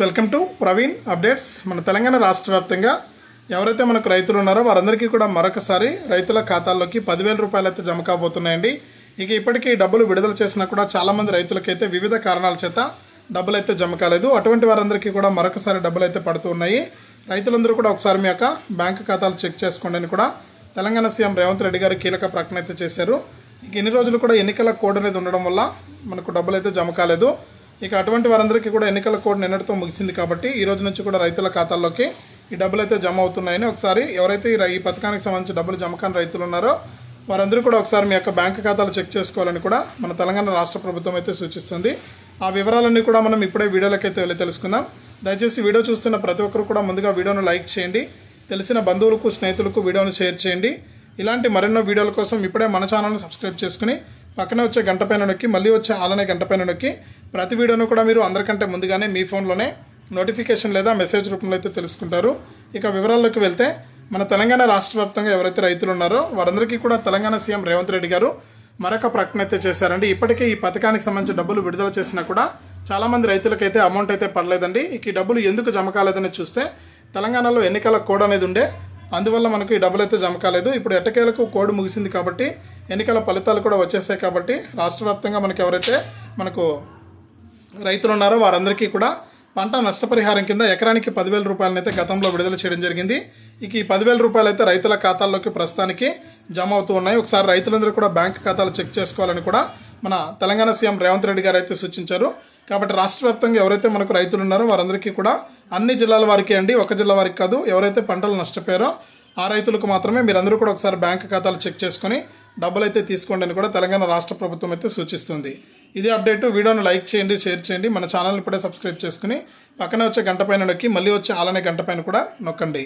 Welcome to Praveen updates మన తెలంగాణ రాష్ట్ర వ్యాప్తంగా ఎవరైతే మనకు రైతులు ఉన్నారో వారందరికీ కూడా మరొకసారి రైతుల ఖాతాల్లోకి పదివేల రూపాయలు అయితే జమ కాబోతున్నాయండి. ఇక ఇప్పటికీ డబ్బులు విడుదల చేసినా కూడా చాలామంది రైతులకైతే వివిధ కారణాల చేత డబ్బులు అయితే జమ కాలేదు. అటువంటి వారందరికీ కూడా మరొకసారి డబ్బులు అయితే పడుతూ ఉన్నాయి. రైతులందరూ కూడా ఒకసారి మీ యొక్క బ్యాంక్ ఖాతాలు చెక్ చేసుకోండి అని కూడా తెలంగాణ సీఎం రేవంత్ రెడ్డి గారు కీలక ప్రకటన అయితే చేశారు. ఇక ఇన్ని రోజులు కూడా ఎన్నికల కోడ్ అనేది ఉండడం వల్ల మనకు డబ్బులు అయితే జమ కాలేదు. ఇక అటువంటి వారందరికీ కూడా ఎన్నికల కోడ్ నిన్నటితో ముగిసింది కాబట్టి ఈ రోజు నుంచి కూడా రైతుల ఖాతాల్లోకి ఈ డబ్బులు అయితే జమ అవుతున్నాయని ఒకసారి ఎవరైతే ఈ పథకానికి సంబంధించి డబ్బులు జమ కాని రైతులు ఉన్నారో వారందరూ కూడా ఒకసారి మీ యొక్క బ్యాంక్ ఖాతాలు చెక్ చేసుకోవాలని కూడా మన తెలంగాణ రాష్ట్ర ప్రభుత్వం అయితే సూచిస్తుంది. ఆ వివరాలన్నీ కూడా మనం ఇప్పుడే వీడియోలోకి అయితే వెళ్ళి తెలుసుకుందాం. దయచేసి వీడియో చూస్తున్న ప్రతి ఒక్కరు కూడా ముందుగా వీడియోను లైక్ చేయండి. తెలిసిన బంధువులకు స్నేహితులకు వీడియోను షేర్ చేయండి. ఇలాంటి మరెన్నో వీడియోల కోసం ఇప్పుడే మన ఛానల్ని సబ్స్క్రైబ్ చేసుకుని పక్కనే వచ్చే గంట పైన నొక్కి మళ్ళీ వచ్చే ఆలనే గంట పైన నొక్కి ప్రతి వీడియోను కూడా మీరు అందరికంటే ముందుగానే మీ ఫోన్లోనే నోటిఫికేషన్ లేదా మెసేజ్ రూపంలో అయితే తెలుసుకుంటారు. ఇక వివరాల్లోకి వెళ్తే మన తెలంగాణ రాష్ట్ర వ్యాప్తంగా ఎవరైతే రైతులు ఉన్నారో వారందరికీ కూడా తెలంగాణ సీఎం రేవంత్ రెడ్డి గారు మరొక ప్రకటన అయితే చేశారండి. ఇప్పటికే ఈ పథకానికి సంబంధించి డబ్బులు విడుదల చేసినా కూడా చాలామంది రైతులకైతే అమౌంట్ అయితే పడలేదండి. ఇక ఈ డబ్బులు ఎందుకు జమ కాలేదని చూస్తే తెలంగాణలో ఎన్నికల కోడ్ అనేది ఉండే అందువల్ల మనకు ఈ డబ్బులు అయితే జమ కాలేదు. ఇప్పుడు ఎట్టకేలకు కోడ్ ముగిసింది కాబట్టి ఎన్నికల ఫలితాలు కూడా వచ్చేసాయి కాబట్టి రాష్ట్ర వ్యాప్తంగా మనకి ఎవరైతే మనకు రైతులు ఉన్నారో వారందరికీ కూడా పంట నష్టపరిహారం కింద ఎకరానికి పదివేల రూపాయలనైతే గతంలో విడుదల చేయడం జరిగింది. ఇక ఈ పదివేల రూపాయలు అయితే రైతుల ఖాతాల్లోకి ప్రస్తుతానికి జమ అవుతూ ఉన్నాయి. ఒకసారి రైతులందరూ కూడా బ్యాంక్ ఖాతాలు చెక్ చేసుకోవాలని కూడా మన తెలంగాణ సీఎం రేవంత్ రెడ్డి గారు అయితే సూచించారు. కాబట్టి రాష్ట్ర వ్యాప్తంగా ఎవరైతే మనకు రైతులు ఉన్నారో వారందరికీ కూడా అన్ని జిల్లాల వారికి అండి. ఒక జిల్లా వారికి కాదు ఎవరైతే పంటలు నష్టపోయారో ఆ రైతులకు మాత్రమే మీరందరూ కూడా ఒకసారి బ్యాంక్ ఖాతాలు చెక్ చేసుకొని డబ్బులు అయితే తీసుకోండి అని కూడా తెలంగాణ రాష్ట్ర ప్రభుత్వం అయితే సూచిస్తుంది. ఇది అప్డేట్ వీడియోను లైక్ చేయండి షేర్ చేయండి. మన ఛానల్ ఇప్పుడే సబ్స్క్రైబ్ చేసుకుని పక్కనే వచ్చే గంట పైన నొక్కి మళ్ళీ వచ్చే ఆలనే గంట పైన కూడా నొక్కండి.